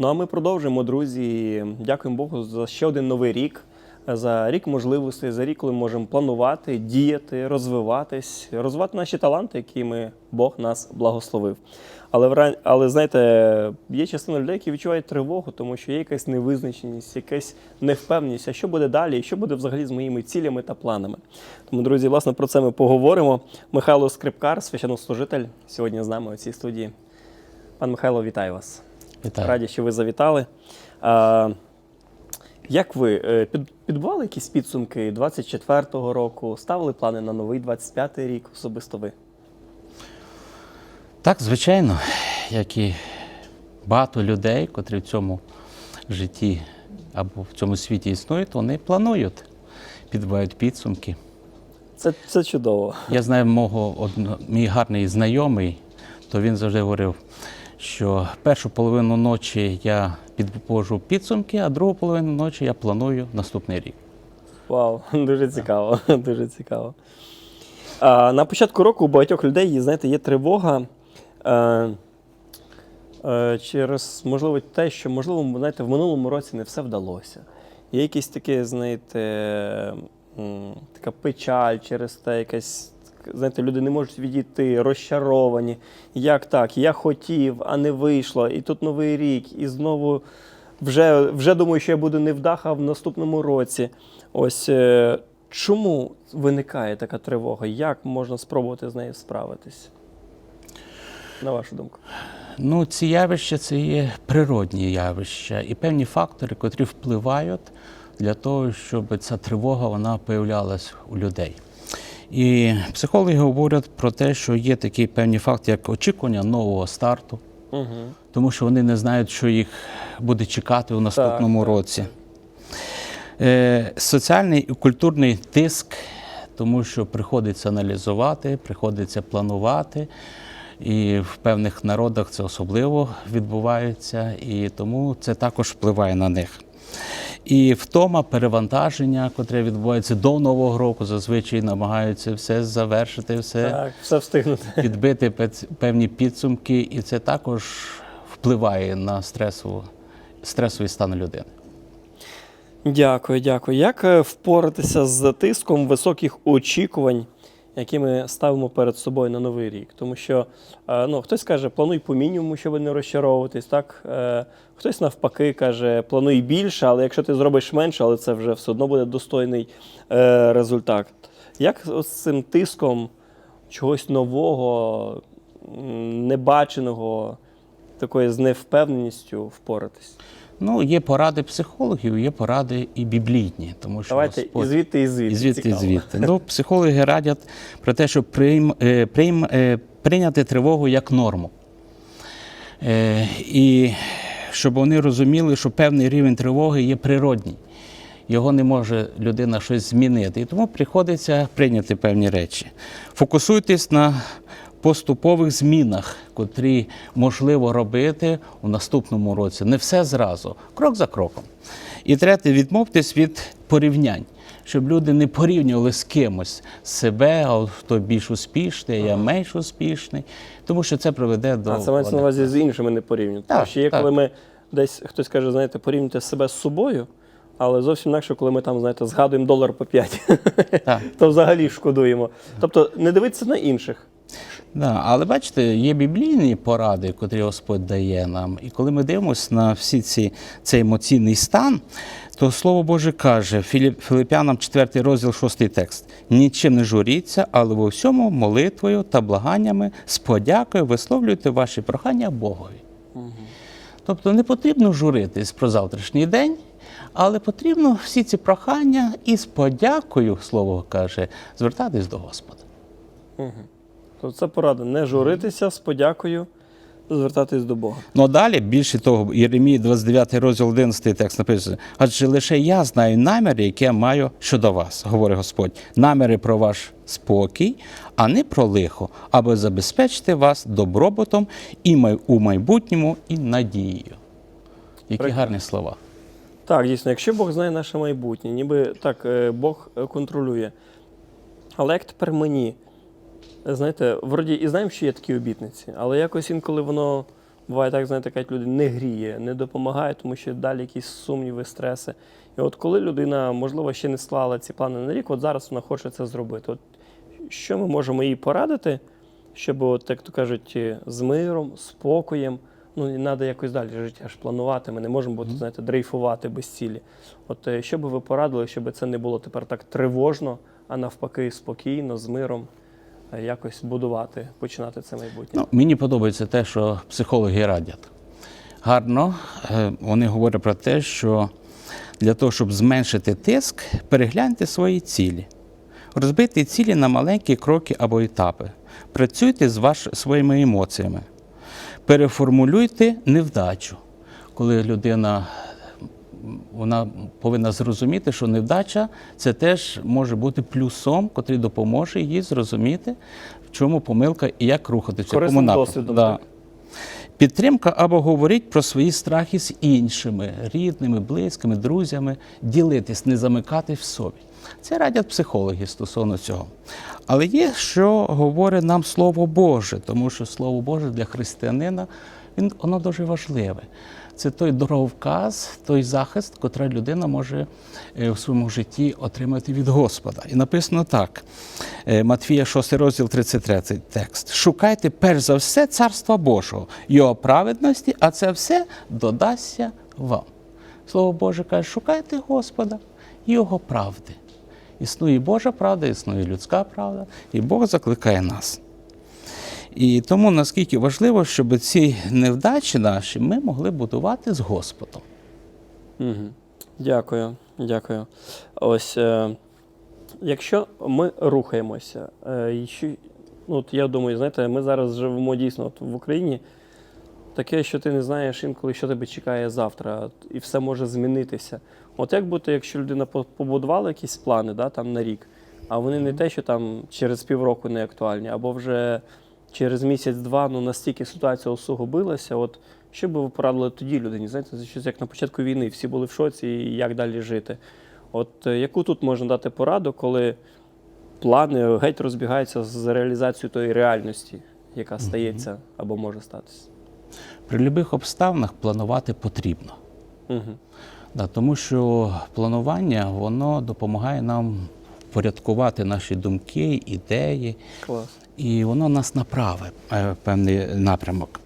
Ну а ми продовжуємо, друзі. Дякуємо Богу за ще один новий рік, за рік можливостей, за рік, коли ми можемо планувати, діяти, розвиватись, розвивати наші таланти, якими Бог нас благословив. Але але знаєте, є частина людей, які відчувають тривогу, тому що є якась невизначеність, якась невпевненість, а що буде далі, і що буде взагалі з моїми цілями та планами. Тому, друзі, власне, про це ми поговоримо. Михайло Скрипкар, священнослужитель, сьогодні з нами у цій студії. Пан Михайло, вітаю вас. Вітаю. Раді, що ви завітали. А, як ви е, підбували якісь підсумки 24-го року? Ставили плани на новий 25-й рік особисто ви? Так, звичайно, як і багато людей, котрі в цьому житті або в цьому світі існують, вони планують, підбивають підсумки. Це, це чудово. Я знаю мого одно, мій гарний знайомий, то він завжди говорив, що першу половину ночі я підвожу підсумки, а другу половину ночі я планую наступний рік. Вау, дуже цікаво. Дуже цікаво. А, на початку року у багатьох людей, знаєте, є тривога. Е, е, через можливо те, що можливо, знаєте, в минулому році не все вдалося. Є якісь таке, знаєте, така печаль через те, якась. Знаєте, люди не можуть відійти, розчаровані. Як так? Я хотів, а не вийшло. І тут новий рік, і знову вже, вже думаю, що я буду невдаха в наступному році. Ось е, чому виникає така тривога? Як можна спробувати з нею справитись? На вашу думку? Ну, ці явища це є природні явища і певні фактори, котрі впливають для того, щоб ця тривога вона появлялась у людей. І психологи говорять про те, що є такі певні факти, як очікування нового старту, Угу. тому що вони не знають, що їх буде чекати у наступному так, році. Е, соціальний і культурний тиск, тому що приходиться аналізувати, приходиться планувати. І в певних народах це особливо відбувається, і тому це також впливає на них. І втома, перевантаження, котре відбувається до Нового року, зазвичай намагаються все завершити, все Так, все встигнути. підбити певні підсумки, і це також впливає на стресову, стресовий стан людини. Дякую, дякую. Як е, впоратися з тиском високих очікувань, які ми ставимо перед собою на новий рік? Тому що е, ну, хтось каже, плануй по мінімуму, щоб не розчаровуватись. Так? Е, Хтось навпаки каже, плануй більше, але якщо ти зробиш менше, але це вже все одно буде достойний е, результат. Як з цим тиском чогось нового, небаченого, такою з невпевненістю впоратись? Ну, є поради психологів, є поради і біблійні, тому що Давайте Господь- і звідти, і звідти. І звідти, і звідти. Ну, психологи радять про те, щоб прийм, е, прийм, е, прийняти тривогу як норму. Е, І щоб вони розуміли, що певний рівень тривоги є природній. Його не може людина щось змінити. І тому приходиться прийняти певні речі. Фокусуйтесь на поступових змінах, котрі можливо робити у наступному році. Не все зразу, крок за кроком. І третє, відмовтесь від порівнянь, щоб люди не порівнювали з кимось себе, а хто більш успішний, я менш успішний, тому що це приведе до А це мається на увазі з іншими не порівнювати. Тому Так, що є, так. коли ми десь хтось каже, знаєте, порівнюйте себе з собою, але зовсім інакше, коли ми там, знаєте, згадуємо долар по 5, то взагалі шкодуємо. Тобто не дивитися на інших. Да, але бачите, є біблійні поради, котрі Господь дає нам. І коли ми дивимося на всі ці цей емоційний стан, то Слово Боже каже Філіп, Філипянам 4 розділ, 6 текст: нічим не журіться, але во всьому молитвою та благаннями з подякою висловлюйте ваші прохання Богові. Тобто не потрібно журитись про завтрашній день, але потрібно всі ці прохання і з подякою, слово каже, звертатись до Господа. Тобто це порада не журитися з подякою, звертатись до Бога. Ну а далі, більше того, Єремії 29 розділ 11 текст написано, адже лише я знаю наміри, які я маю щодо вас, говорить Господь, наміри про ваш спокій, а не про лихо, аби забезпечити вас добробутом і у майбутньому, і надією. Які Прекрасно. гарні слова. Так, дійсно, якщо Бог знає наше майбутнє, ніби так е, Бог е, контролює. Але як тепер мені? Знаєте, вроді і знаємо, що є такі обітниці, але якось інколи воно буває так, знаєте, кажуть, люди не гріє, не допомагає, тому що далі якісь сумніви, стреси. І от коли людина, можливо, ще не склала ці плани на рік, от зараз вона хоче це зробити. От що ми можемо їй порадити, щоб, от, як то кажуть, е, з миром, спокоєм, ну і треба якось далі життя ж планувати. Ми не можемо бути, знаєте, дрейфувати без цілі. От е, що би ви порадили, щоб це не було тепер так тривожно, а навпаки, спокійно, з миром, е, якось будувати, починати це майбутнє. Ну, мені подобається те, що психологи радять. Гарно е, вони говорять про те, що для того, щоб зменшити тиск, перегляньте свої цілі. Розбийте цілі на маленькі кроки або етапи. Працюйте з ваш, своїми емоціями. Переформулюйте невдачу. Коли людина вона повинна зрозуміти, що невдача це теж може бути плюсом, котрий допоможе їй зрозуміти, в чому помилка і як рухатися. Корисним досвідом, Да. Підтримка або говоріть про свої страхи з іншими, рідними, близькими, друзями, ділитись, не замикати в собі. Це радять психологи стосовно цього. Але є, що говорить нам Слово Боже, тому що Слово Боже для християнина він, воно дуже важливе. Це той дороговказ, той захист, котрий людина може е, в своєму житті отримати від Господа. І написано так: е, Матфія 6 розділ 33 текст. Шукайте перш за все царства Божого, його праведності, а це все додасться вам. Слово Боже каже, шукайте Господа Його правди. Існує Божа правда, існує людська правда, і Бог закликає нас. І тому наскільки важливо, щоб ці невдачі наші ми могли будувати з Господом. Угу. Дякую, дякую. Ось е, якщо ми рухаємося, е, що, ну, от я думаю, знаєте, ми зараз живемо дійсно от в Україні. Таке, що ти не знаєш інколи, що тебе чекає завтра, і все може змінитися. От як бути, якщо людина побудувала якісь плани да, там, на рік, а вони не те, що там через півроку не актуальні, або вже через місяць-два ну, настільки ситуація усугубилася, от що би ви порадили тоді людині? Знаєте, щось як на початку війни, всі були в шоці, і як далі жити. От е, яку тут можна дати пораду, коли плани геть розбігаються з реалізацією тої реальності, яка стається або може статися? При будь-яких обставинах планувати потрібно. Угу. Да, тому що планування воно допомагає нам впорядкувати наші думки, ідеї, Клас. І воно нас направить е, в певний напрямок.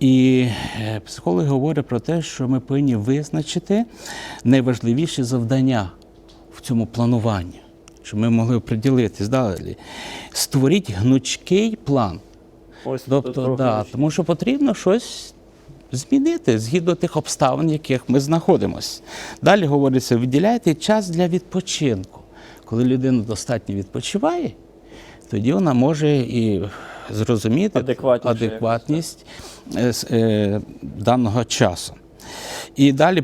І е, психологи говорять про те, що ми повинні визначити найважливіші завдання в цьому плануванні, щоб ми могли приділитись далі. Створіть гнучкий план. Ось Тобто, да, тому що потрібно щось змінити згідно тих обставин, в яких ми знаходимося. Далі говориться, виділяйте час для відпочинку. Коли людина достатньо відпочиває, тоді вона може і зрозуміти Адекватніше адекватність е, е, даного часу. І далі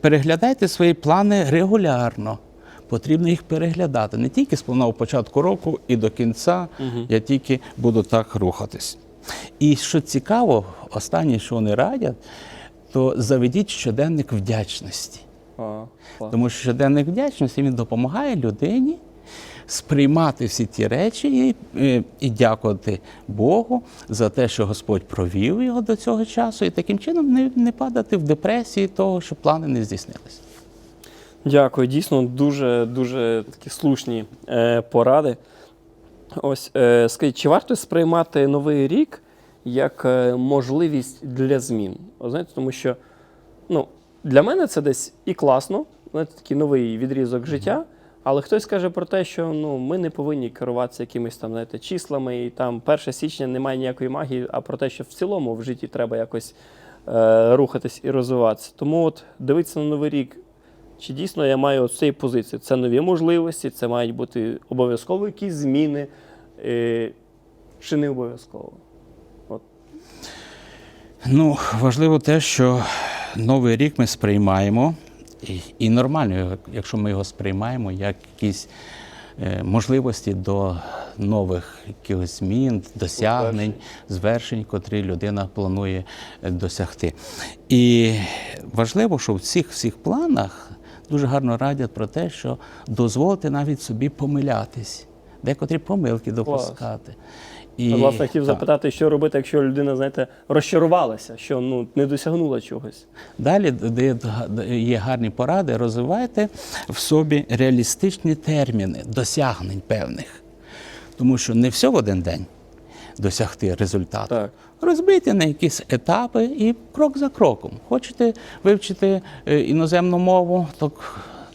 переглядайте свої плани регулярно. Потрібно їх переглядати не тільки з плану початку року і до кінця, я тільки буду так рухатись. І що цікаво, останнє, що вони радять, то заведіть щоденник вдячності. А. Тому що щоденник вдячності він допомагає людині сприймати всі ті речі і, і, і дякувати Богу за те, що Господь провів його до цього часу, і таким чином не, не падати в депресії того, що плани не здійснилися. Дякую, дійсно дуже дуже такі слушні е, поради. Ось е, скажіть, чи варто сприймати новий рік як е, можливість для змін? О, Знаєте, тому що ну, для мене це десь і класно, знаєте, такий новий відрізок життя. Але хтось каже про те, що ну, ми не повинні керуватися якимись там, знаєте, числами, і там 1 січня немає ніякої магії, а про те, що в цілому в житті треба якось е, рухатись і розвиватися. Тому от дивитися на новий рік чи дійсно я маю цієї позиції? Це нові можливості, це мають бути обов'язково якісь зміни, е, чи не обов'язково? Ну, важливо те, що новий рік ми сприймаємо, і, нормально, якщо ми його сприймаємо як якісь е, можливості до нових якихось змін, досягнень, звершень, котрі людина планує е, досягти. І важливо, що в цих всіх планах дуже гарно радять про те, що дозволити навіть собі помилятись, декотрі помилки допускати. І, Власне, хотів так. запитати, що робити, якщо людина, знаєте, розчарувалася, що ну, не досягнула чогось. Далі де є гарні поради, розвивайте в собі реалістичні терміни досягнень певних. Тому що не все в один день досягти результату. Так. Розбийте на якісь етапи і крок за кроком. Хочете вивчити е, іноземну мову, то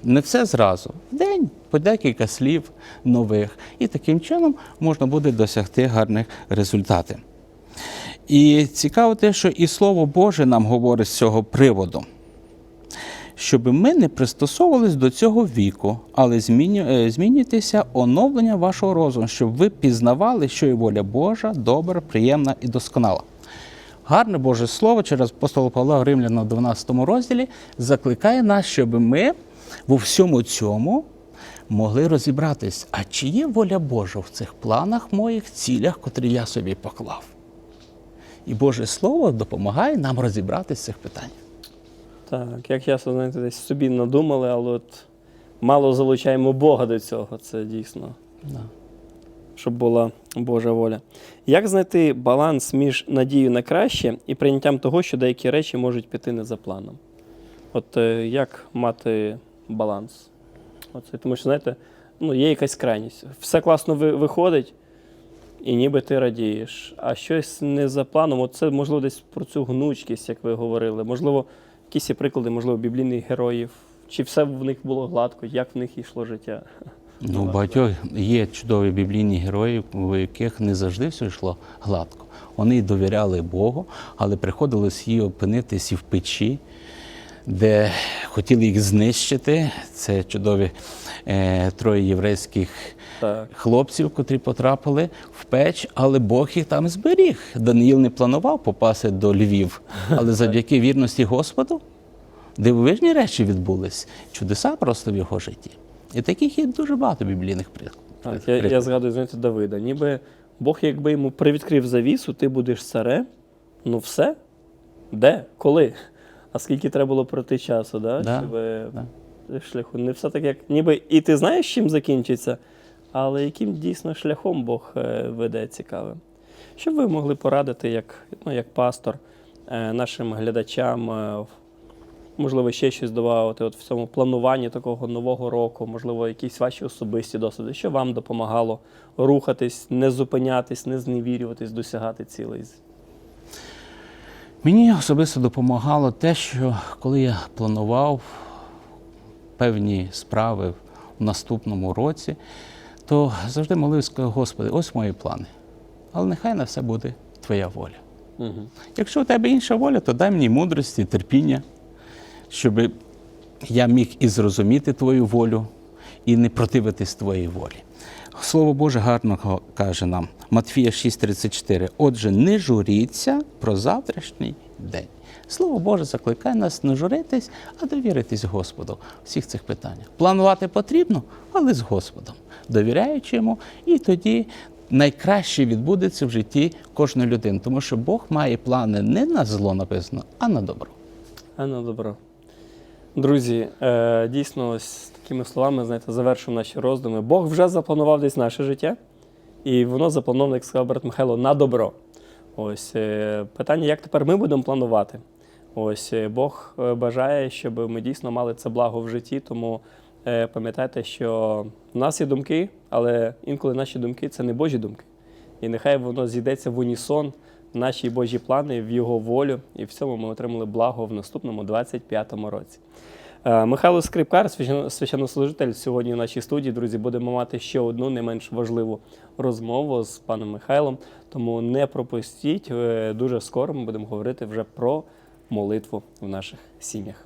не все зразу. В День по декілька слів нових. І таким чином можна буде досягти гарних результатів. І цікаво те, що і Слово Боже нам говорить з цього приводу, щоб ми не пристосовувались до цього віку, але е, змінюйтеся оновлення вашого розуму, щоб ви пізнавали, що є воля Божа, добра, приємна і досконала. Гарне Боже Слово через апостола Павла Римляна в 12 розділі закликає нас, щоб ми у всьому цьому могли розібратись, а чи є воля Божа в цих планах моїх, цілях, котрі я собі поклав. І Боже Слово допомагає нам розібратися в цих питаннях. Так, як часто, знаєте, десь собі надумали, але от мало залучаємо Бога до цього. Це дійсно, Да. щоб була Божа воля. Як знайти баланс між надією на краще і прийняттям того, що деякі речі можуть піти не за планом? От е, як мати баланс? Оце, тому що, знаєте, ну, є якась крайність. Все класно ви- виходить, і ніби ти радієш, а щось не за планом. От це, можливо, десь про цю гнучкість, як ви говорили. Можливо, якісь є приклади, можливо, біблійних героїв. Чи все в них було гладко, як в них йшло життя? Ну, у багатьох є чудові біблійні герої, у яких не завжди все йшло гладко. Вони довіряли Богу, але приходилось їй опинитись і в печі, де хотіли їх знищити. Це чудові е, троє єврейських Так. хлопців, котрі потрапили в печ, але Бог їх там зберіг. Даниїл не планував попасти до Львів, але завдяки вірності Господу дивовижні речі відбулись. Чудеса просто в його житті. І таких є дуже багато біблійних прикладів. Так, я, я згадую, знаєте, Давида. Ніби Бог, якби йому привідкрив завісу, ти будеш царем. Ну все? Де? Коли? А скільки треба було пройти часу, да? Да, щоб е, да. шляху? Не все так, як. Ніби і ти знаєш, чим закінчиться, але яким дійсно шляхом Бог е, веде цікавим. Що б ви могли порадити як, ну, як пастор е, нашим глядачам, можливо, ще щось додати от в цьому плануванні такого нового року, можливо, якісь ваші особисті досвіди, що вам допомагало рухатись, не зупинятись, не зневірюватись, досягати цілей? Мені особисто допомагало те, що коли я планував певні справи в наступному році, то завжди молився, Господи, ось мої плани. Але нехай на все буде Твоя воля. Угу. Якщо у тебе інша воля, то дай мені мудрості, терпіння, щоб я міг і зрозуміти твою волю, і не противитись твоїй волі. Слово Боже гарно каже нам, Матфія 6,34. Отже, не журіться про завтрашній день. Слово Боже закликає нас не журитись, а довіритись Господу всіх цих питаннях. Планувати потрібно, але з Господом, довіряючи йому, і тоді найкраще відбудеться в житті кожної людини, тому що Бог має плани не на зло написано, а на добро. А ну добро. Друзі, е, дійсно, ось такими словами, знаєте, завершуємо наші роздуми. Бог вже запланував десь наше життя, і воно заплановано, як сказав брат Михайло, на добро. Ось е, питання, як тепер ми будемо планувати. Ось е, Бог бажає, щоб ми дійсно мали це благо в житті. Тому пам'ятайте, що в нас є думки, але інколи наші думки це не Божі думки. І нехай воно зійдеться в унісон наші Божі плани, в Його волю, і в цьому ми отримали благо в наступному 25-му році. Е, Михайло Скрипкар, священно- священнослужитель, сьогодні в нашій студії. Друзі, будемо мати ще одну не менш важливу розмову з паном Михайлом. Тому не пропустіть. Е, Дуже скоро ми будемо говорити вже про молитву в наших сім'ях.